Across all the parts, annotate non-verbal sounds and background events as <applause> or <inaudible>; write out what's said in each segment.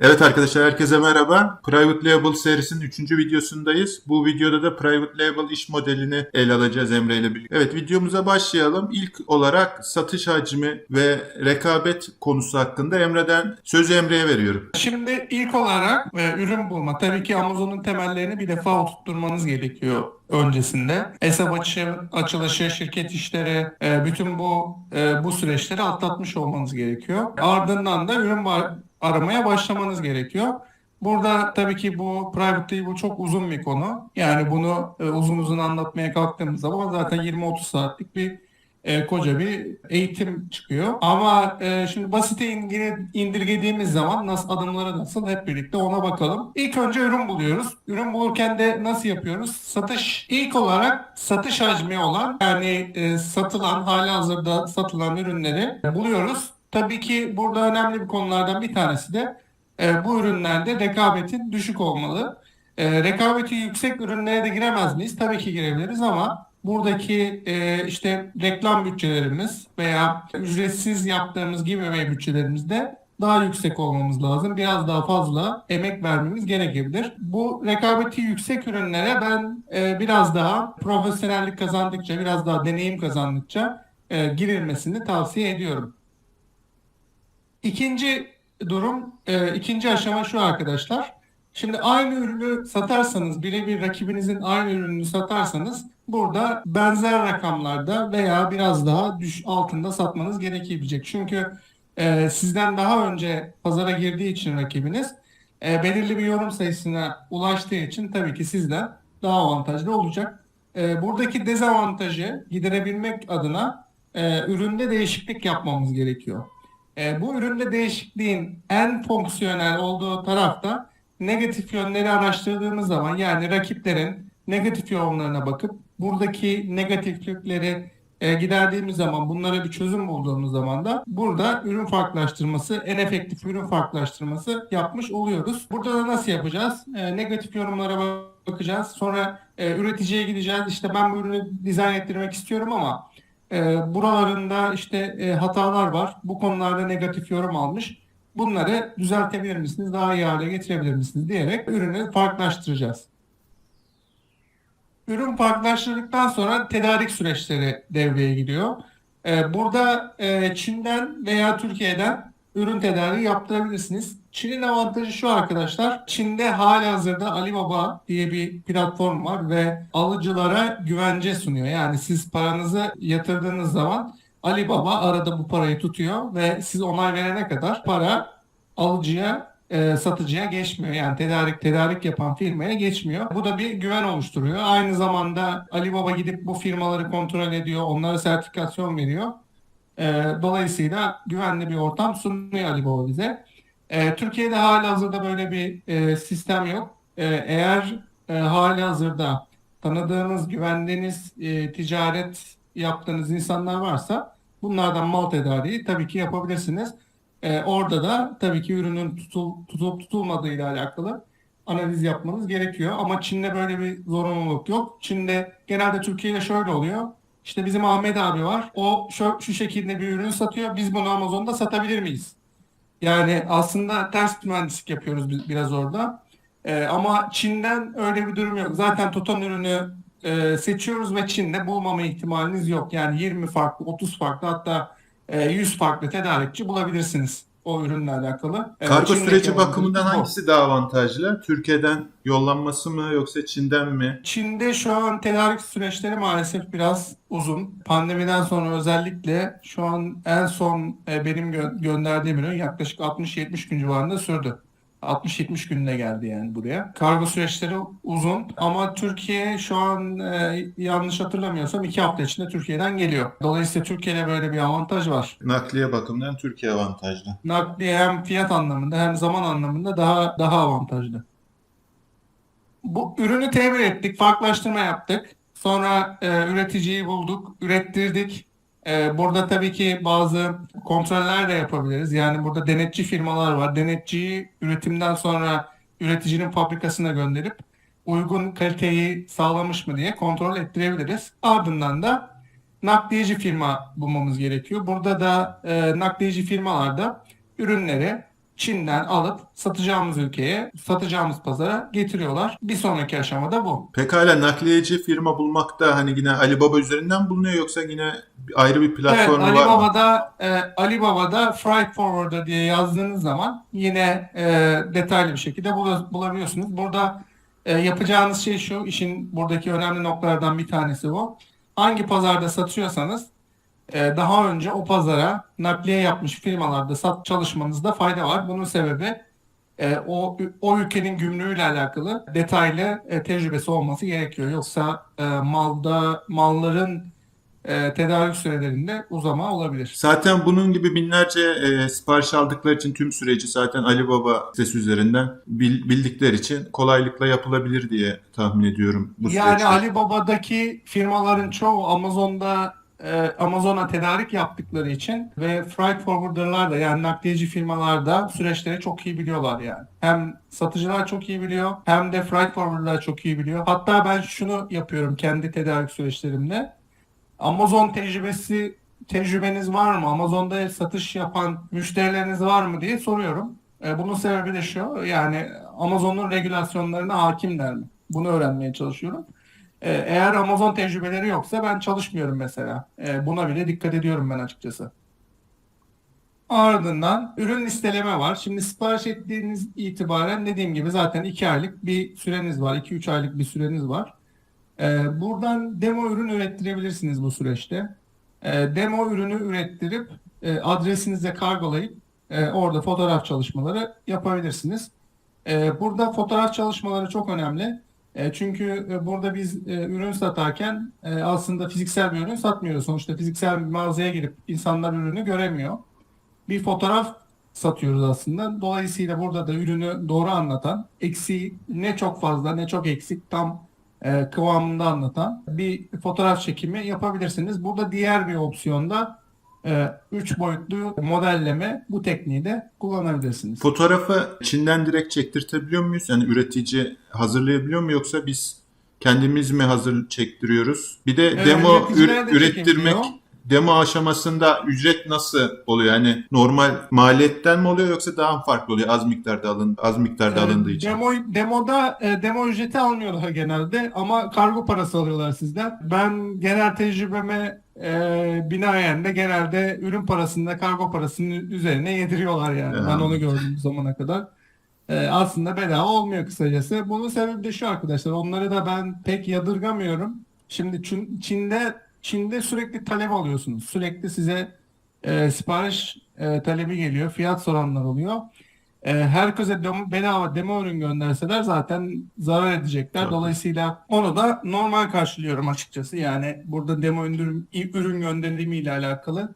Evet arkadaşlar herkese merhaba. Private Label serisinin 3. videosundayız. Bu videoda da Private Label iş modelini ele alacağız Emre ile birlikte. Evet videomuza başlayalım. İlk olarak satış hacmi ve rekabet konusu hakkında Emre'den sözü Emre'ye veriyorum. Şimdi ilk olarak e, ürün bulma. Tabii ki Amazon'un temellerini bir defa oturtturmanız gerekiyor öncesinde. Hesap açı, açılışı, şirket işleri, e, bütün bu e, bu süreçleri atlatmış olmanız gerekiyor. Ardından da ürün var- aramaya başlamanız gerekiyor. Burada tabii ki bu private label çok uzun bir konu. Yani bunu e, uzun uzun anlatmaya kalktığımız zaman zaten 20-30 saatlik bir e, koca bir eğitim çıkıyor. Ama e, şimdi basite indirgediğimiz zaman nasıl adımları nasıl hep birlikte ona bakalım. İlk önce ürün buluyoruz. Ürün bulurken de nasıl yapıyoruz? Satış ilk olarak satış hacmi olan yani e, satılan hali hazırda satılan ürünleri buluyoruz. Tabii ki burada önemli bir konulardan bir tanesi de e, bu ürünlerde rekabetin düşük olmalı. E, rekabeti yüksek ürünlere de giremez miyiz? Tabii ki girebiliriz ama buradaki e, işte reklam bütçelerimiz veya ücretsiz yaptığımız giveaway bütçelerimizde daha yüksek olmamız lazım. Biraz daha fazla emek vermemiz gerekebilir. Bu rekabeti yüksek ürünlere ben e, biraz daha profesyonellik kazandıkça, biraz daha deneyim kazandıkça e, girilmesini tavsiye ediyorum. İkinci durum, e, ikinci aşama şu arkadaşlar. Şimdi aynı ürünü satarsanız, birebir rakibinizin aynı ürününü satarsanız burada benzer rakamlarda veya biraz daha düş altında satmanız gerekebilecek. Çünkü e, sizden daha önce pazara girdiği için rakibiniz e, belirli bir yorum sayısına ulaştığı için tabii ki sizden daha avantajlı olacak. E, buradaki dezavantajı giderebilmek adına e, üründe değişiklik yapmamız gerekiyor. E, bu üründe değişikliğin en fonksiyonel olduğu tarafta negatif yönleri araştırdığımız zaman yani rakiplerin negatif yorumlarına bakıp buradaki negatiflikleri e, giderdiğimiz zaman bunlara bir çözüm bulduğumuz zaman da burada ürün farklılaştırması, en efektif ürün farklılaştırması yapmış oluyoruz. Burada da nasıl yapacağız? E, negatif yorumlara bakacağız. Sonra e, üreticiye gideceğiz. İşte ben bu ürünü dizayn ettirmek istiyorum ama e, buralarında işte e, hatalar var. Bu konularda negatif yorum almış. Bunları düzeltebilir misiniz? Daha iyi hale getirebilir misiniz? diyerek ürünü farklılaştıracağız. Ürün farklılaştırdıktan sonra tedarik süreçleri devreye giriyor. E, burada e, Çin'den veya Türkiye'den ürün tedariği yaptırabilirsiniz. Çin'in avantajı şu arkadaşlar. Çin'de halihazırda Alibaba diye bir platform var ve alıcılara güvence sunuyor. Yani siz paranızı yatırdığınız zaman Alibaba arada bu parayı tutuyor ve siz onay verene kadar para alıcıya e, satıcıya geçmiyor. Yani tedarik tedarik yapan firmaya geçmiyor. Bu da bir güven oluşturuyor. Aynı zamanda Alibaba gidip bu firmaları kontrol ediyor. Onlara sertifikasyon veriyor. E, dolayısıyla güvenli bir ortam sunuyor Alibaba bize. E, Türkiye'de hali hazırda böyle bir e, sistem yok. E, eğer e, hali hazırda tanıdığınız, güvendiğiniz e, ticaret yaptığınız insanlar varsa bunlardan mal tedariği tabii ki yapabilirsiniz. E, orada da tabii ki ürünün tutul, tutulup tutulmadığı ile alakalı analiz yapmanız gerekiyor. Ama Çin'de böyle bir zorunluluk yok. Çin'de genelde Türkiye'de şöyle oluyor. İşte bizim Ahmet abi var. O şu, şu şekilde bir ürün satıyor. Biz bunu Amazon'da satabilir miyiz? Yani aslında ters mühendislik yapıyoruz biraz orada. Ee, ama Çin'den öyle bir durum yok. Zaten tutan ürünü e, seçiyoruz ve Çin'de bulmama ihtimaliniz yok. Yani 20 farklı, 30 farklı hatta e, 100 farklı tedarikçi bulabilirsiniz o ürünle alakalı. Ee, Kargo Çin'deki süreci bakımından bu. hangisi daha avantajlı? Türkiye'den yollanması mı yoksa Çin'den mi? Çin'de şu an tedarik süreçleri maalesef biraz uzun. Pandemiden sonra özellikle şu an en son e, benim gö- gönderdiğim ürün yaklaşık 60-70 gün civarında sürdü. 60-70 günde geldi yani buraya. Kargo süreçleri uzun ama Türkiye şu an e, yanlış hatırlamıyorsam 2 hafta içinde Türkiye'den geliyor. Dolayısıyla Türkiye'de böyle bir avantaj var. Nakliye bakımından Türkiye avantajlı. Nakliye hem fiyat anlamında hem zaman anlamında daha daha avantajlı. Bu ürünü temin ettik, farklılaştırma yaptık. Sonra e, üreticiyi bulduk, ürettirdik. E, burada tabii ki bazı kontroller de yapabiliriz. Yani burada denetçi firmalar var. Denetçiyi üretimden sonra üreticinin fabrikasına gönderip uygun kaliteyi sağlamış mı diye kontrol ettirebiliriz. Ardından da nakliyeci firma bulmamız gerekiyor. Burada da e, nakliyeci firmalarda ürünleri Çin'den alıp satacağımız ülkeye, satacağımız pazara getiriyorlar. Bir sonraki aşamada bu. Pekala nakliyeci firma bulmakta hani yine Alibaba üzerinden bulunuyor yoksa yine ayrı bir Evet, platformu var mı? Alibaba'da e, Alibaba'da Freight Forwarder diye yazdığınız zaman yine e, detaylı bir şekilde bula- bulabiliyorsunuz. Burada e, yapacağınız şey şu, işin buradaki önemli noktalardan bir tanesi bu. Hangi pazarda satıyorsanız daha önce o pazara nakliye yapmış firmalarda sat çalışmanızda fayda var. Bunun sebebi e, o o ülkenin gümrüğüyle alakalı detaylı e, tecrübesi olması gerekiyor. Yoksa e, malda malların e, tedarik sürelerinde uzama olabilir. Zaten bunun gibi binlerce e, sipariş aldıkları için tüm süreci zaten Alibaba sitesi üzerinden bil- bildikleri için kolaylıkla yapılabilir diye tahmin ediyorum bu Yani süreçte. Alibaba'daki firmaların çoğu Amazon'da e, Amazon'a tedarik yaptıkları için ve freight forwarder'lar da yani nakliyeci firmalar da süreçleri çok iyi biliyorlar yani. Hem satıcılar çok iyi biliyor hem de freight forwarder'lar çok iyi biliyor. Hatta ben şunu yapıyorum kendi tedarik süreçlerimde. Amazon tecrübesi tecrübeniz var mı? Amazon'da satış yapan müşterileriniz var mı diye soruyorum. E, bunun sebebi de şu. Yani Amazon'un regülasyonlarına hakimler mi? Bunu öğrenmeye çalışıyorum. E, eğer Amazon tecrübeleri yoksa ben çalışmıyorum mesela. E, buna bile dikkat ediyorum ben açıkçası. Ardından ürün listeleme var. Şimdi sipariş ettiğiniz itibaren dediğim gibi zaten 2 aylık bir süreniz var. 2-3 aylık bir süreniz var. Ee, buradan demo ürün ürettirebilirsiniz bu süreçte. Demo ürünü ürettirip e, adresinize kargolayıp e, orada fotoğraf çalışmaları yapabilirsiniz. Burada fotoğraf çalışmaları çok önemli. E, çünkü e, burada biz e, ürün satarken aslında fiziksel bir ürün satmıyoruz. Sonuçta fiziksel bir mağazaya girip insanlar ürünü göremiyor. Bir fotoğraf satıyoruz aslında. Dolayısıyla burada da ürünü doğru anlatan, eksiği ne çok fazla ne çok eksik tam kıvamında anlatan bir fotoğraf çekimi yapabilirsiniz. Burada diğer bir opsiyonda 3 boyutlu modelleme bu tekniği de kullanabilirsiniz. Fotoğrafı Çin'den direkt çektirtebiliyor muyuz? Yani üretici hazırlayabiliyor mu yoksa biz kendimiz mi hazır çektiriyoruz? Bir de Ee, demo ür- de ürettirmek çekebiliyor. Demo aşamasında ücret nasıl oluyor? Yani normal maliyetten mi oluyor yoksa daha mı farklı oluyor az miktarda alın az miktarda Ee, alındığı için? Demo, demoda e, demo ücreti almıyorlar genelde ama kargo parası alıyorlar sizden. Ben genel tecrübeme e, binaen de genelde ürün parasında kargo parasının üzerine yediriyorlar yani. Ya. Ben onu gördüm bu zamana kadar. E, aslında bedava olmuyor kısacası. Bunun sebebi de şu arkadaşlar. Onları da ben pek yadırgamıyorum. Şimdi Çin- Çin'de Çin'de sürekli talep alıyorsunuz. Sürekli size e, sipariş e, talebi geliyor. Fiyat soranlar oluyor. E, herkese demo, bedava demo ürün gönderseler zaten zarar edecekler. Tabii. Dolayısıyla onu da normal karşılıyorum açıkçası. Yani burada demo ürün, ürün gönderimi ile alakalı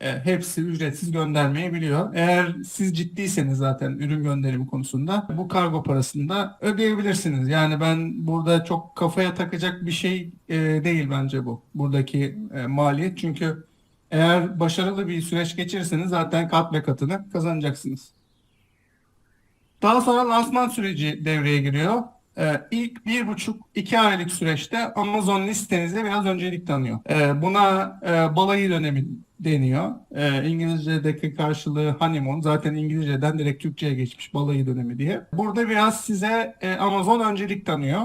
e, hepsi ücretsiz göndermeyi Eğer siz ciddiyseniz zaten ürün gönderimi konusunda bu kargo parasını da ödeyebilirsiniz. Yani ben burada çok kafaya takacak bir şey e, değil bence bu. Buradaki e, maliyet. Çünkü eğer başarılı bir süreç geçirirseniz zaten kat ve katını kazanacaksınız. Daha sonra lansman süreci devreye giriyor. Ee, ilk bir buçuk iki aylık süreçte Amazon listenize biraz öncelik tanıyor. Ee, buna e, balayı dönemi deniyor. Ee, İngilizce'deki karşılığı honeymoon. Zaten İngilizce'den direkt Türkçe'ye geçmiş balayı dönemi diye. Burada biraz size e, Amazon öncelik tanıyor.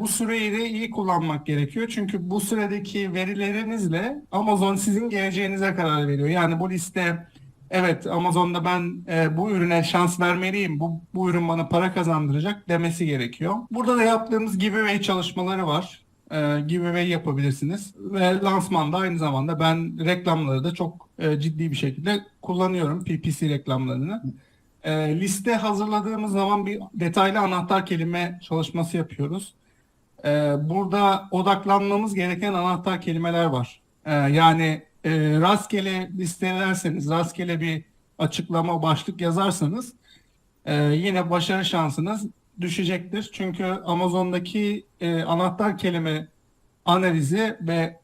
Bu süreyi de iyi kullanmak gerekiyor. Çünkü bu süredeki verilerinizle Amazon sizin geleceğinize karar veriyor. Yani bu liste evet Amazon'da ben e, bu ürüne şans vermeliyim. Bu, bu ürün bana para kazandıracak demesi gerekiyor. Burada da yaptığımız giveaway çalışmaları var. E, giveaway yapabilirsiniz. Ve lansmanda aynı zamanda ben reklamları da çok e, ciddi bir şekilde kullanıyorum. PPC reklamlarını. E, liste hazırladığımız zaman bir detaylı anahtar kelime çalışması yapıyoruz. E, burada odaklanmamız gereken anahtar kelimeler var. E, yani e, rastgele listelerseniz, rastgele bir açıklama, başlık yazarsanız e, yine başarı şansınız düşecektir. Çünkü Amazon'daki e, anahtar kelime analizi ve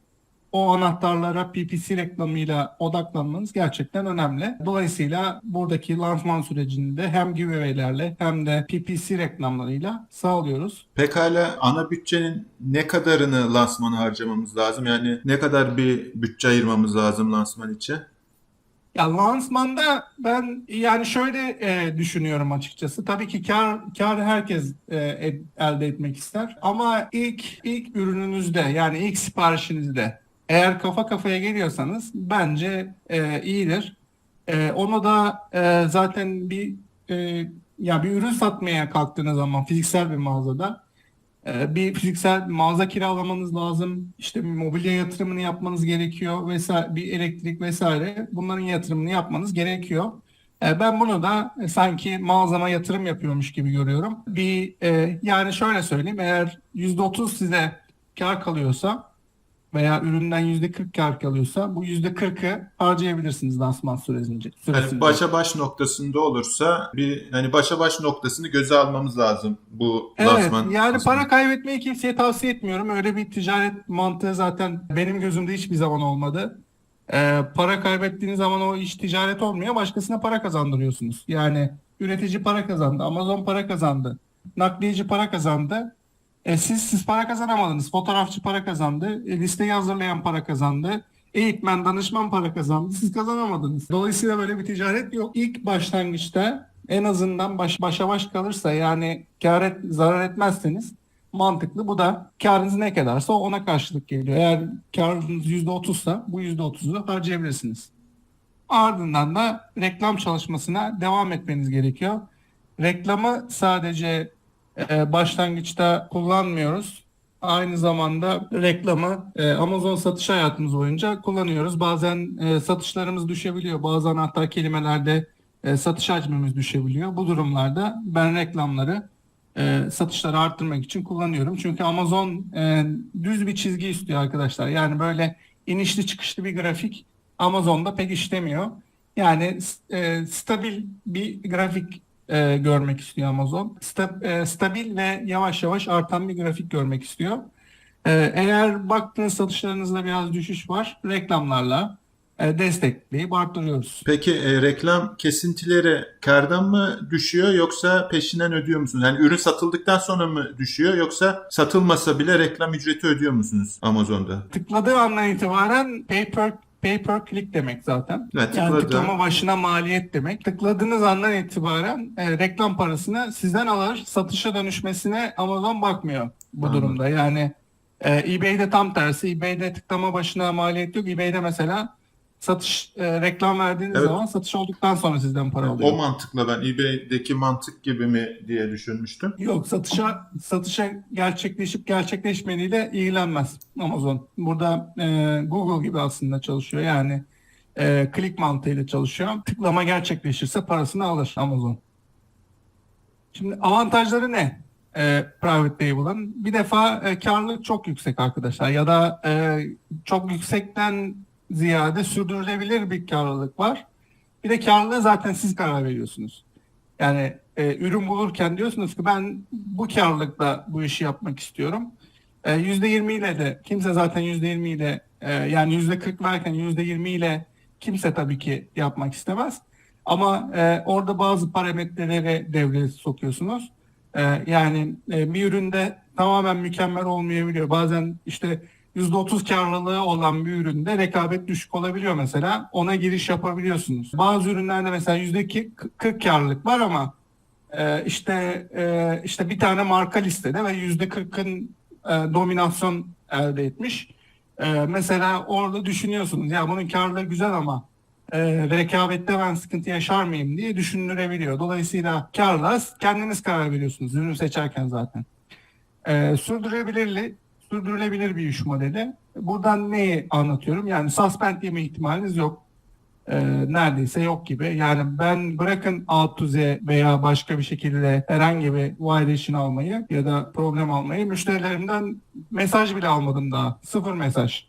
o anahtarlara PPC reklamıyla odaklanmanız gerçekten önemli. Dolayısıyla buradaki lansman sürecinde hem giveaway'lerle hem de PPC reklamlarıyla sağlıyoruz. Pekala ana bütçenin ne kadarını lansmana harcamamız lazım? Yani ne kadar bir bütçe ayırmamız lazım lansman için? Ya lansmanda ben yani şöyle e, düşünüyorum açıkçası. Tabii ki kar kar herkes e, ed- elde etmek ister. Ama ilk ilk ürününüzde yani ilk siparişinizde eğer kafa kafaya geliyorsanız bence e, iyidir. E, onu da e, zaten bir e, ya bir ürün satmaya kalktığınız zaman fiziksel bir mağazada ee, bir fiziksel mağaza kiralamanız lazım. İşte bir mobilya yatırımını yapmanız gerekiyor vesaire bir elektrik vesaire. Bunların yatırımını yapmanız gerekiyor. Ee, Ben bunu da e, sanki mağazama yatırım yapıyormuş gibi görüyorum. Bir e, yani şöyle söyleyeyim eğer %30 size kar kalıyorsa veya üründen %40 kar kalıyorsa bu %40'ı harcayabilirsiniz lansman süresince. Yani süresince. başa baş noktasında olursa bir hani başa baş noktasını göze almamız lazım bu Evet lansman. yani kısmında. para kaybetmeyi kimseye tavsiye etmiyorum. Öyle bir ticaret mantığı zaten benim gözümde hiçbir zaman olmadı. Ee, para kaybettiğiniz zaman o iş ticaret olmuyor. Başkasına para kazandırıyorsunuz. Yani üretici para kazandı, Amazon para kazandı, nakliyeci para kazandı. E, siz siz para kazanamadınız. Fotoğrafçı para kazandı, e, listeyi hazırlayan para kazandı. Eğitmen, danışman para kazandı. Siz kazanamadınız. Dolayısıyla böyle bir ticaret yok. İlk başlangıçta en azından baş, başa baş kalırsa yani kar et, zarar etmezseniz mantıklı. Bu da karınız ne kadarsa ona karşılık geliyor. Eğer karınız %30'sa bu %30'u harcayabilirsiniz. Ardından da reklam çalışmasına devam etmeniz gerekiyor. Reklamı sadece e, başlangıçta kullanmıyoruz. Aynı zamanda reklamı e, Amazon satış hayatımız boyunca kullanıyoruz. Bazen e, satışlarımız düşebiliyor. Bazen hatta kelimelerde e, satış hacmimiz düşebiliyor. Bu durumlarda ben reklamları e, satışları arttırmak için kullanıyorum. Çünkü Amazon e, düz bir çizgi istiyor arkadaşlar. Yani böyle inişli çıkışlı bir grafik Amazon'da pek işlemiyor. Yani e, stabil bir grafik e, görmek istiyor Amazon. Sta- e, stabil ve yavaş yavaş artan bir grafik görmek istiyor. E, eğer baktığınız satışlarınızda biraz düşüş var, reklamlarla e, destekleyip arttırıyoruz. Peki e, reklam kesintileri kardan mı düşüyor yoksa peşinden ödüyor musunuz? Yani ürün satıldıktan sonra mı düşüyor yoksa satılmasa bile reklam ücreti ödüyor musunuz Amazon'da? Tıkladığı andan itibaren pay per, pay per click demek zaten. Evet, Yani tıkladı. tıklama başına maliyet demek. Tıkladığınız andan itibaren e, reklam parasını sizden alır, satışa dönüşmesine Amazon bakmıyor bu Anladım. durumda. Yani e, eBay'de tam tersi. eBay'de tıklama başına maliyet yok. eBay'de mesela satış e, reklam verdiğiniz Evet. zaman satış olduktan sonra sizden para Yani alıyor. o mantıkla ben eBay'deki mantık gibi mi diye düşünmüştüm. Yok satışa satışa gerçekleşip gerçekleşmediğiyle ilgilenmez Amazon. Burada e, Google gibi aslında çalışıyor. Yani e, klik mantığıyla çalışıyor. Tıklama gerçekleşirse parasını alır Amazon. Şimdi avantajları ne? E, private label'ın. Bir defa e, karlılık çok yüksek arkadaşlar ya da e, çok yüksekten ziyade sürdürülebilir bir karlılık var. Bir de karlılığı zaten siz karar veriyorsunuz. Yani e, ürün bulurken diyorsunuz ki ben bu karlılıkla bu işi yapmak istiyorum. E, %20 ile de kimse zaten %20 ile e, yani %40 verken %20 ile kimse tabii ki yapmak istemez. Ama e, orada bazı parametreleri devreye sokuyorsunuz. E, yani e, bir üründe tamamen mükemmel olmayabiliyor. Bazen işte %30 karlılığı olan bir üründe rekabet düşük olabiliyor mesela. Ona giriş yapabiliyorsunuz. Bazı ürünlerde mesela %40 karlılık var ama e, işte e, işte bir tane marka listede ve %40'ın e, dominasyon elde etmiş. Mesela orada düşünüyorsunuz ya bunun karlılığı güzel ama e, rekabette ben sıkıntı yaşar mıyım diye düşünülebiliyor. Dolayısıyla karla kendiniz karar veriyorsunuz ürün seçerken zaten. E, sürdürülebilirli, sürdürülebilir bir iş modeli. Buradan neyi anlatıyorum? Yani suspend yeme ihtimaliniz yok. E, neredeyse yok gibi. Yani ben bırakın A to Z veya başka bir şekilde herhangi bir violation almayı ya da problem almayı müşterilerimden mesaj bile almadım daha. Sıfır mesaj.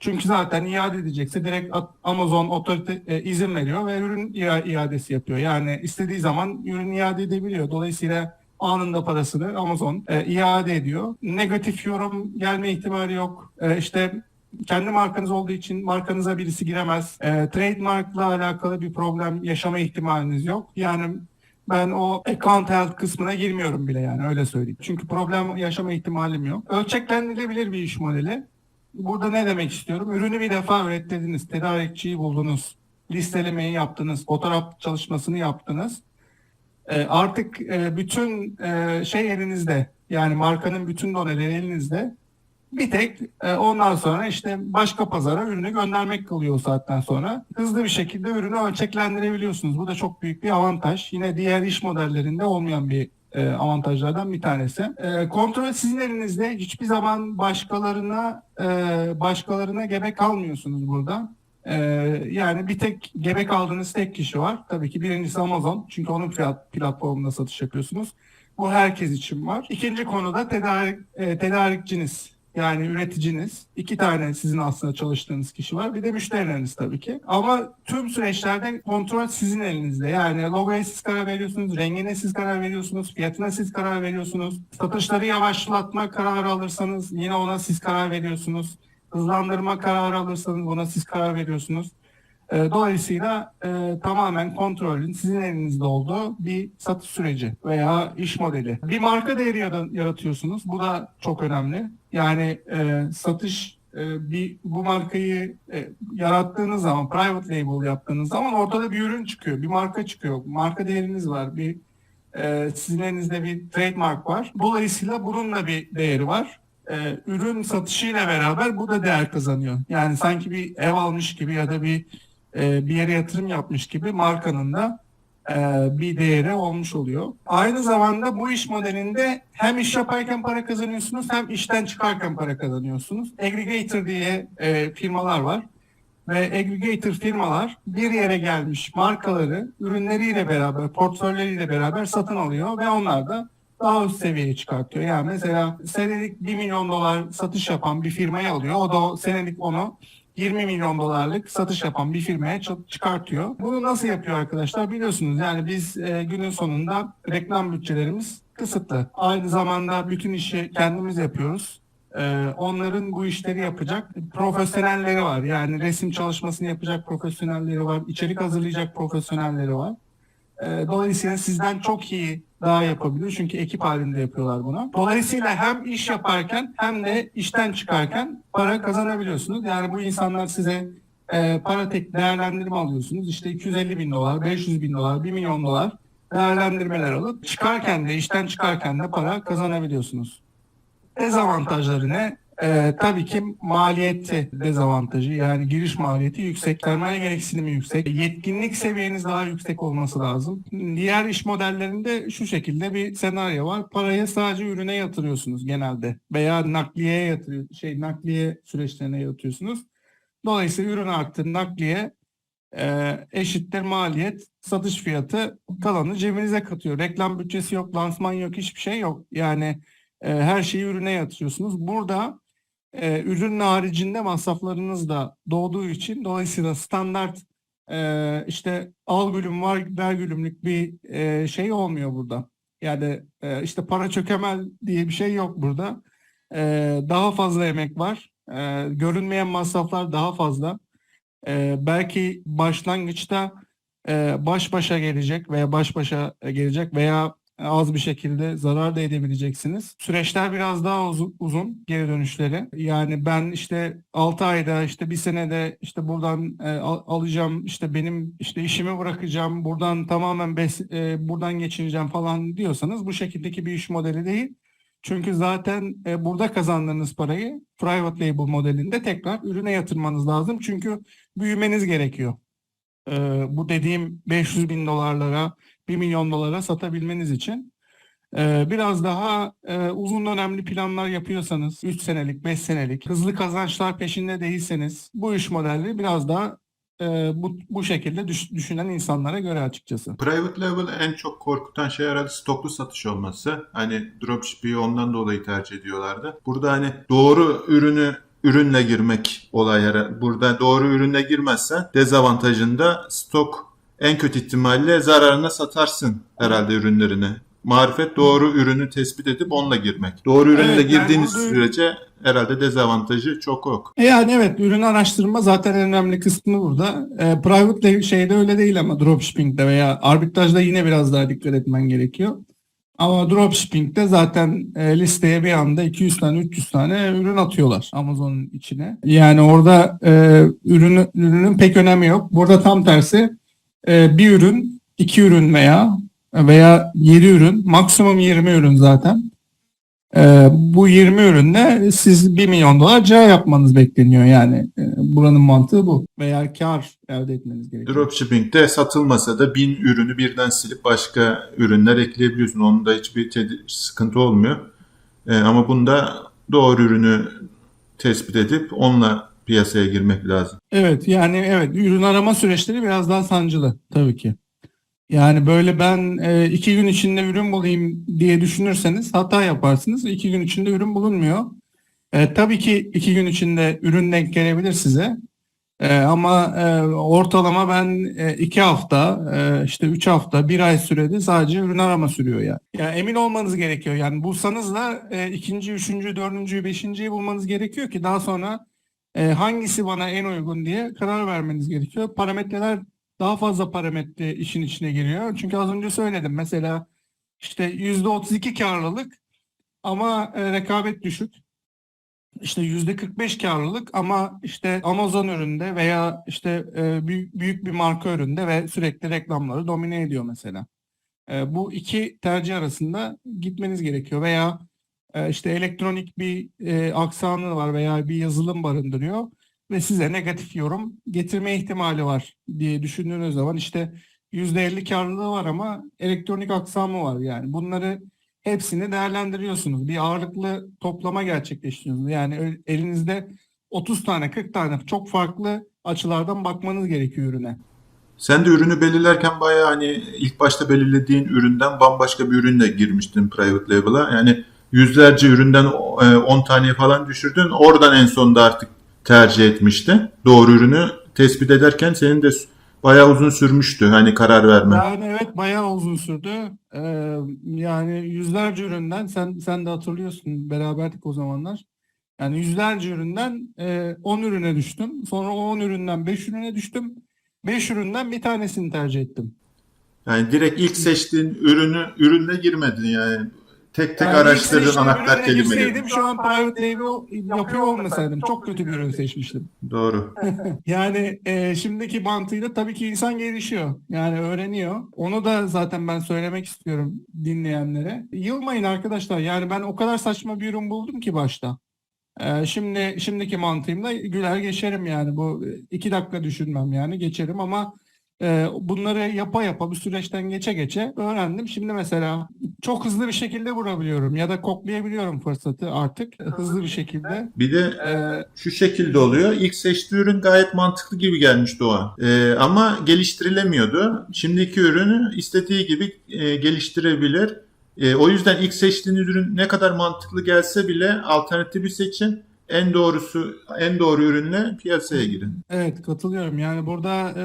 Çünkü zaten iade edecekse direkt Amazon otorite e, izin veriyor ve ürün ia- iadesi yapıyor. Yani istediği zaman ürün iade edebiliyor. Dolayısıyla anında parasını Amazon e, iade ediyor. Negatif yorum gelme ihtimali yok. E, işte kendi markanız olduğu için markanıza birisi giremez. E, trademarkla alakalı bir problem yaşama ihtimaliniz yok. Yani ben o account health kısmına girmiyorum bile yani öyle söyleyeyim. Çünkü problem yaşama ihtimalim yok. Ölçeklendirilebilir bir iş modeli. Burada ne demek istiyorum? Ürünü bir defa ürettirdiniz, tedarikçiyi buldunuz. listelemeyi yaptınız, fotoğraf çalışmasını yaptınız. E, artık e, bütün e, şey elinizde. Yani markanın bütün doneleri elinizde. Bir tek e, ondan sonra işte başka pazara ürünü göndermek kalıyor o saatten sonra. Hızlı bir şekilde ürünü ölçeklendirebiliyorsunuz. Bu da çok büyük bir avantaj. Yine diğer iş modellerinde olmayan bir e, avantajlardan bir tanesi. Kontrol sizin elinizde. Hiçbir zaman başkalarına başkalarına gebe kalmıyorsunuz burada. E, yani bir tek gebe kaldığınız tek kişi var. Tabii ki birincisi Amazon. Çünkü onun fiyat platformunda satış yapıyorsunuz. Bu herkes için var. İkinci konuda tedarik, e, tedarikçiniz. Yani üreticiniz. iki tane sizin aslında çalıştığınız kişi var. Bir de müşterileriniz tabii ki. Ama tüm süreçlerde kontrol sizin elinizde. Yani logoya siz karar veriyorsunuz, rengine siz karar veriyorsunuz, fiyatına siz karar veriyorsunuz. Satışları yavaşlatma kararı alırsanız yine ona siz karar veriyorsunuz. Hızlandırma kararı alırsanız buna siz karar veriyorsunuz. E, Dolayısıyla e, tamamen kontrolün sizin elinizde olduğu bir satış süreci veya iş modeli. Bir marka değeri yara- yaratıyorsunuz. Bu da çok önemli. Yani e, satış e, bir bu markayı e, yarattığınız zaman, private label yaptığınız zaman ortada bir ürün çıkıyor, bir marka çıkıyor. Marka değeriniz var, bir e, sizin elinizde bir trademark var. Dolayısıyla bunun bir değeri var. E, ürün satışıyla beraber bu da değer kazanıyor. Yani sanki bir ev almış gibi ya da bir e, bir yere yatırım yapmış gibi markanın da e, bir değeri olmuş oluyor. Aynı zamanda bu iş modelinde hem iş yaparken para kazanıyorsunuz hem işten çıkarken para kazanıyorsunuz. Aggregator diye e, firmalar var ve aggregator firmalar bir yere gelmiş markaları ürünleriyle beraber, portföyleriyle beraber satın alıyor ve onlar da daha üst seviyeye çıkartıyor. Yani mesela senelik 1 milyon dolar satış yapan bir firmayı alıyor. O da senelik onu 20 milyon dolarlık satış yapan bir firmaya çı- çıkartıyor. Bunu nasıl yapıyor arkadaşlar? Biliyorsunuz yani biz e, günün sonunda reklam bütçelerimiz kısıtlı. Aynı zamanda bütün işi kendimiz yapıyoruz. E, onların bu işleri yapacak profesyonelleri var. Yani resim çalışmasını yapacak profesyonelleri var. içerik hazırlayacak profesyonelleri var. E, dolayısıyla sizden çok iyi daha yapabilir. Çünkü ekip halinde yapıyorlar bunu. Dolayısıyla hem iş yaparken hem de işten çıkarken para kazanabiliyorsunuz. Yani bu insanlar size e, para tek değerlendirme alıyorsunuz. İşte 250 bin dolar, 500 bin dolar, 1 milyon dolar değerlendirmeler alıp çıkarken de işten çıkarken de para kazanabiliyorsunuz. Dezavantajları ne? Ee, tabii ki maliyeti dezavantajı yani giriş maliyeti yüksek, sermaye gereksinimi yüksek, yetkinlik seviyeniz daha yüksek olması lazım. Diğer iş modellerinde şu şekilde bir senaryo var. Parayı sadece ürüne yatırıyorsunuz genelde veya nakliyeye yatırıyor, şey nakliye süreçlerine yatıyorsunuz. Dolayısıyla ürün arttı, nakliye e, eşittir maliyet, satış fiyatı kalanı cebinize katıyor. Reklam bütçesi yok, lansman yok, hiçbir şey yok. Yani e, her şeyi ürüne yatırıyorsunuz. Burada e, ürünün haricinde masraflarınız da doğduğu için dolayısıyla standart e, işte al gülüm var ver gülümlük bir e, şey olmuyor burada. Yani e, işte para çökemel diye bir şey yok burada. E, daha fazla emek var. E, görünmeyen masraflar daha fazla. E, belki başlangıçta e, baş başa gelecek veya baş başa gelecek veya az bir şekilde zarar da edebileceksiniz. Süreçler biraz daha uzun, uzun geri dönüşleri. Yani ben işte 6 ayda işte bir senede işte buradan e, al- alacağım işte benim işte işimi bırakacağım buradan tamamen bes- e, buradan geçineceğim falan diyorsanız bu şekildeki bir iş modeli değil. Çünkü zaten e, burada kazandığınız parayı private label modelinde tekrar ürüne yatırmanız lazım. Çünkü büyümeniz gerekiyor. E, bu dediğim 500 bin dolarlara 1 milyon dolara satabilmeniz için e, biraz daha e, uzun dönemli planlar yapıyorsanız 3 senelik 5 senelik hızlı kazançlar peşinde değilseniz bu iş modelleri biraz daha e, bu, bu şekilde düş- düşünen insanlara göre açıkçası. Private label en çok korkutan şey herhalde stoklu satış olması. Hani dropshipping'i ondan dolayı tercih ediyorlardı. Burada hani doğru ürünü ürünle girmek olaylara. Burada doğru ürünle girmezsen dezavantajında stok en kötü ihtimalle zararına satarsın herhalde ürünlerini. Marifet doğru ürünü tespit edip onunla girmek. Doğru ürünle Evet, yani girdiğiniz burada- sürece herhalde dezavantajı çok yok. E Yani evet ürün araştırma zaten en önemli kısmı burada. E, private label şeyde öyle değil ama dropshipping'de veya arbitrajda yine biraz daha dikkat etmen gerekiyor. Ama dropshipping'de zaten e, listeye bir anda 200 tane 300 tane ürün atıyorlar Amazon'un içine. Yani orada e, ürünü, ürünün pek önemi yok. Burada tam tersi bir ürün, iki ürün veya veya 7 ürün, maksimum 20 ürün zaten. E, bu 20 ürünle siz 1 milyon dolar cihaz yapmanız bekleniyor yani. E, buranın mantığı bu. Veya kar elde etmeniz gerekiyor. Dropshipping'de satılmasa da bin ürünü birden silip başka ürünler ekleyebiliyorsun. Onun hiçbir sıkıntı olmuyor. Ee, ama bunda doğru ürünü tespit edip onunla piyasaya girmek lazım. Evet yani evet ürün arama süreçleri biraz daha sancılı tabii ki. Yani böyle ben e, iki gün içinde ürün bulayım diye düşünürseniz hata yaparsınız. İki gün içinde ürün bulunmuyor. E, tabii ki iki gün içinde ürün denk gelebilir size. E, ama e, ortalama ben e, iki hafta, e, işte üç hafta, bir ay sürede sadece ürün arama sürüyor yani. Yani emin olmanız gerekiyor. Yani bulsanız da e, ikinci, üçüncü, dördüncü, beşinciyi bulmanız gerekiyor ki daha sonra e, hangisi bana en uygun diye karar vermeniz gerekiyor. Parametreler daha fazla parametre işin içine giriyor. Çünkü az önce söyledim mesela işte %32 karlılık ama e, rekabet düşük. İşte %45 karlılık ama işte Amazon üründe veya işte e, büyük, büyük bir marka üründe ve sürekli reklamları domine ediyor mesela. E, bu iki tercih arasında gitmeniz gerekiyor veya işte elektronik bir e, aksanı var veya bir yazılım barındırıyor ve size negatif yorum getirme ihtimali var diye düşündüğünüz zaman işte %50 karlılığı var ama elektronik aksamı var yani bunları hepsini değerlendiriyorsunuz. Bir ağırlıklı toplama gerçekleştiriyorsunuz. Yani elinizde 30 tane 40 tane çok farklı açılardan bakmanız gerekiyor ürüne. Sen de ürünü belirlerken bayağı hani ilk başta belirlediğin üründen bambaşka bir ürünle girmiştin private label'a. Yani yüzlerce üründen e, 10 taneye falan düşürdün. Oradan en sonunda artık tercih etmişti. Doğru ürünü tespit ederken senin de bayağı uzun sürmüştü hani karar verme. Yani evet bayağı uzun sürdü. Ee, yani yüzlerce üründen sen sen de hatırlıyorsun beraberdik o zamanlar. Yani yüzlerce üründen e, 10 ürüne düştüm. Sonra o 10 üründen 5 ürüne düştüm. 5 üründen bir tanesini tercih ettim. Yani direkt ilk seçtiğin ürünü ürünle girmedin yani. Tek tek Yani araştırdın anahtar kelimeleri. şu an private label yapıyor olmasaydım çok kötü bir ürün seçmiştim. Doğru. <laughs> Yani e, şimdiki mantığıyla tabii ki insan gelişiyor. Yani öğreniyor. Onu da zaten ben söylemek istiyorum dinleyenlere. Yılmayın arkadaşlar. Yani ben o kadar saçma bir ürün buldum ki başta. E, şimdi şimdiki mantığımla güler geçerim yani. Bu e, iki dakika düşünmem yani geçerim ama bunları yapa yapa bir süreçten geçe geçe öğrendim. Şimdi mesela çok hızlı bir şekilde vurabiliyorum ya da koklayabiliyorum fırsatı artık hızlı bir şekilde. Bir de E, şu şekilde oluyor. İlk seçtiği ürün gayet mantıklı gibi gelmişti o an. Ee, ama geliştirilemiyordu. Şimdiki ürünü istediği gibi e, geliştirebilir. E, o yüzden ilk seçtiğiniz ürün ne kadar mantıklı gelse bile alternatifi seçin. En doğrusu, en doğru ürünle piyasaya girin. Evet katılıyorum. Yani burada e,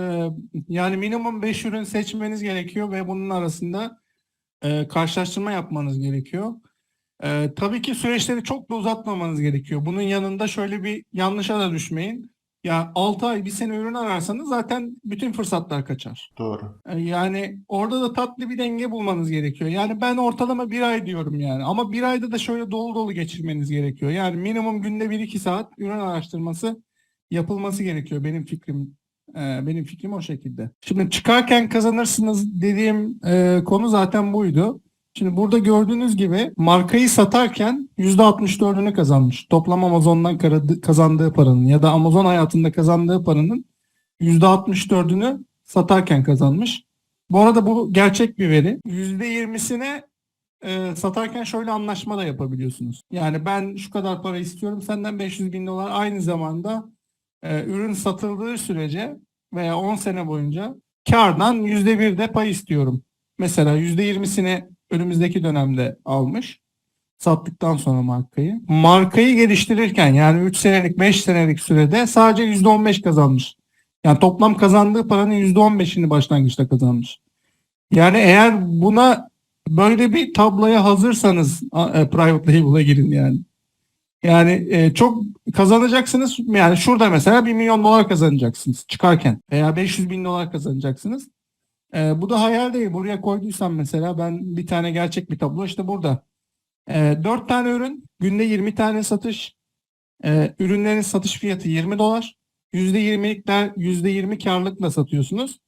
yani minimum 5 ürün seçmeniz gerekiyor ve bunun arasında e, karşılaştırma yapmanız gerekiyor. E, tabii ki süreçleri çok da uzatmamanız gerekiyor. Bunun yanında şöyle bir yanlışa da düşmeyin. Ya 6 ay bir sene ürün ararsanız zaten bütün fırsatlar kaçar. Doğru. E, Yani orada da tatlı bir denge bulmanız gerekiyor. Yani ben ortalama bir ay diyorum yani. Ama bir ayda da şöyle dolu dolu geçirmeniz gerekiyor. Yani minimum günde 1-2 saat ürün araştırması yapılması gerekiyor. Benim fikrim e, benim fikrim o şekilde. Şimdi çıkarken kazanırsınız dediğim e, konu zaten buydu. Şimdi burada gördüğünüz gibi markayı satarken %64'ünü kazanmış. Toplam Amazon'dan kazandığı paranın ya da Amazon hayatında kazandığı paranın %64'ünü satarken kazanmış. Bu arada bu gerçek bir veri. %20'sine e, satarken şöyle anlaşma da yapabiliyorsunuz. Yani ben şu kadar para istiyorum senden 500 bin dolar aynı zamanda e, ürün satıldığı sürece veya 10 sene boyunca kardan %1 de pay istiyorum. Mesela %20'sini önümüzdeki dönemde almış. Sattıktan sonra markayı. Markayı geliştirirken yani 3 senelik 5 senelik sürede sadece %15 kazanmış. Yani toplam kazandığı paranın %15'ini başlangıçta kazanmış. Yani eğer buna böyle bir tabloya hazırsanız e, private label'a girin yani. Yani e, çok kazanacaksınız. Yani şurada mesela 1 milyon dolar kazanacaksınız çıkarken veya 500 bin dolar kazanacaksınız. Ee, bu da hayal değil. Buraya koyduysam mesela ben bir tane gerçek bir tablo işte burada. Ee, 4 tane ürün, günde 20 tane satış. Ee, ürünlerin satış fiyatı 20 dolar. %20'likler %20 karlılıkla satıyorsunuz.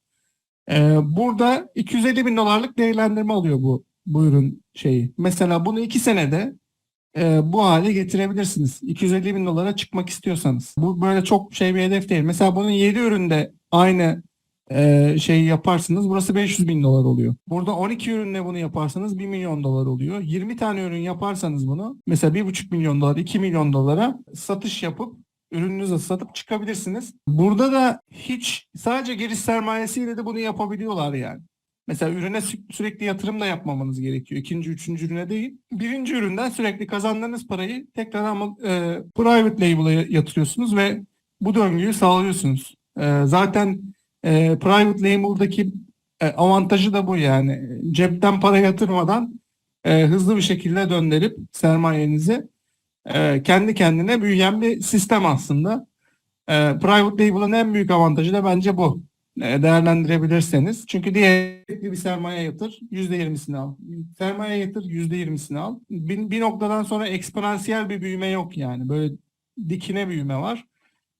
Ee, burada 250 bin dolarlık değerlendirme alıyor bu bu ürün şeyi. Mesela bunu 2 senede e, bu hale getirebilirsiniz. 250 bin dolara çıkmak istiyorsanız. Bu böyle çok şey bir hedef değil. Mesela bunun 7 üründe aynı e, şeyi yaparsınız. Burası 500 bin dolar oluyor. Burada 12 ürünle bunu yaparsanız 1 milyon dolar oluyor. 20 tane ürün yaparsanız bunu mesela 1,5 milyon dolar, 2 milyon dolara satış yapıp ürününüzü satıp çıkabilirsiniz. Burada da hiç sadece giriş sermayesiyle de bunu yapabiliyorlar yani. Mesela ürüne sü- sürekli yatırım da yapmamanız gerekiyor. İkinci, üçüncü ürüne değil. Birinci üründen sürekli kazandığınız parayı tekrar ama e, private label'a yatırıyorsunuz ve bu döngüyü sağlıyorsunuz. E, zaten e, private label'daki e, avantajı da bu yani. Cepten para yatırmadan e, hızlı bir şekilde döndürüp sermayenizi e, kendi kendine büyüyen bir sistem aslında. E, private label'ın en büyük avantajı da bence bu e, değerlendirebilirseniz. Çünkü diğer bir sermaye yatır %20'sini al. Sermaye yatır %20'sini al. Bir, bir noktadan sonra eksponansiyel bir büyüme yok yani. Böyle dikine büyüme var.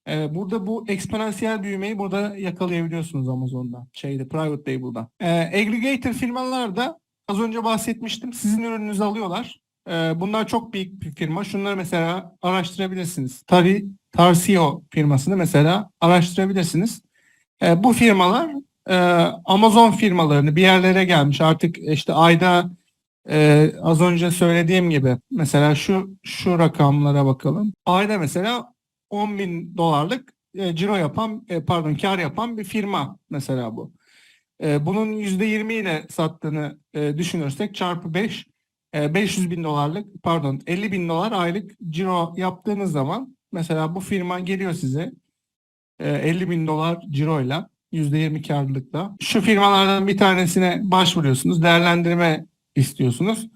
E, burada bu eksponansiyel büyümeyi burada yakalayabiliyorsunuz Amazon'da. Şeyde private label'da. E, aggregator firmalar da az önce bahsetmiştim. Sizin ürününüzü alıyorlar. E, bunlar çok büyük bir firma. Şunları mesela araştırabilirsiniz. Tari, Tarsio firmasını mesela araştırabilirsiniz. E, bu firmalar e, Amazon firmalarını bir yerlere gelmiş artık işte ayda e, az önce söylediğim gibi mesela şu şu rakamlara bakalım. Ayda mesela 10 bin dolarlık e, ciro yapan e, pardon kar yapan bir firma mesela bu. E, bunun %20 ile sattığını e, düşünürsek çarpı 5 e, 500 bin dolarlık pardon 50 bin dolar aylık ciro yaptığınız zaman mesela bu firma geliyor size e, 50 bin dolar ciroyla %20 karlılıkla. Şu firmalardan bir tanesine başvuruyorsunuz. Değerlendirme istiyorsunuz.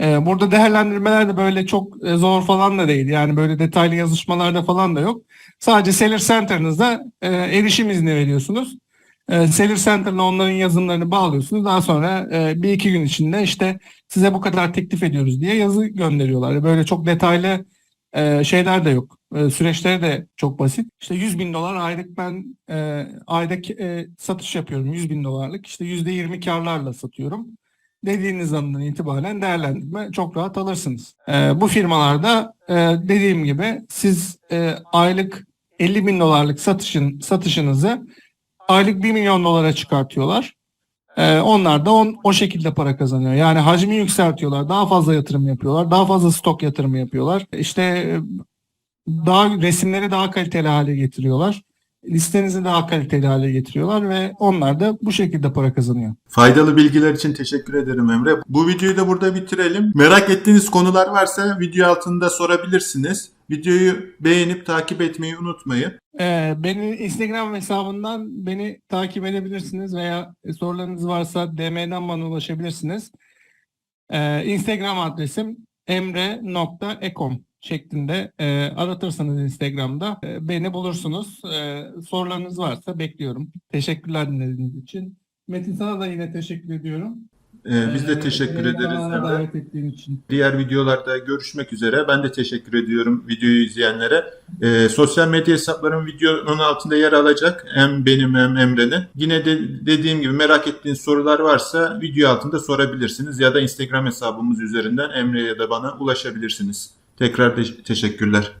E, burada değerlendirmeler de böyle çok e, zor falan da değil. Yani böyle detaylı yazışmalarda falan da yok. Sadece Seller Center'ınızda e, erişim izni veriyorsunuz. E, Seller Center'la onların yazımlarını bağlıyorsunuz. Daha sonra e, bir iki gün içinde işte size bu kadar teklif ediyoruz diye yazı gönderiyorlar. Böyle çok detaylı e, şeyler de yok. E, süreçleri de çok basit. İşte 100 bin dolar aylık ben e, ayda e, satış yapıyorum 100 bin dolarlık. İşte %20 karlarla satıyorum. Dediğiniz andan itibaren değerlendirme çok rahat alırsınız. E, bu firmalarda e, dediğim gibi siz e, aylık 50 bin dolarlık satışın satışınızı aylık 1 milyon dolara çıkartıyorlar. Ee, onlar da on, o şekilde para kazanıyor. Yani hacmi yükseltiyorlar. Daha fazla yatırım yapıyorlar. Daha fazla stok yatırımı yapıyorlar. İşte e, daha resimleri daha kaliteli hale getiriyorlar. Listenizi daha kaliteli hale getiriyorlar ve onlar da bu şekilde para kazanıyor. Faydalı bilgiler için teşekkür ederim Emre. Bu videoyu da burada bitirelim. Merak ettiğiniz konular varsa video altında sorabilirsiniz. Videoyu beğenip takip etmeyi unutmayın. Ee, beni Instagram hesabından beni takip edebilirsiniz veya sorularınız varsa DM'den bana ulaşabilirsiniz. Ee, Instagram adresim emre.ekom şeklinde e, aratırsanız Instagram'da e, beni bulursunuz. E, sorularınız varsa bekliyorum. Teşekkürler dinlediğiniz için. Metin sana da yine teşekkür ediyorum. Ee, biz de Ee, teşekkür beni ederiz davet ettiğin için. Diğer videolarda görüşmek üzere. Ben de teşekkür ediyorum videoyu izleyenlere. Ee, sosyal medya hesaplarım videonun altında yer alacak. Hem benim hem Emre'nin. Yine de dediğim gibi merak ettiğiniz sorular varsa video altında sorabilirsiniz. Ya da Instagram hesabımız üzerinden Emre ya da bana ulaşabilirsiniz. Tekrar te- teşekkürler.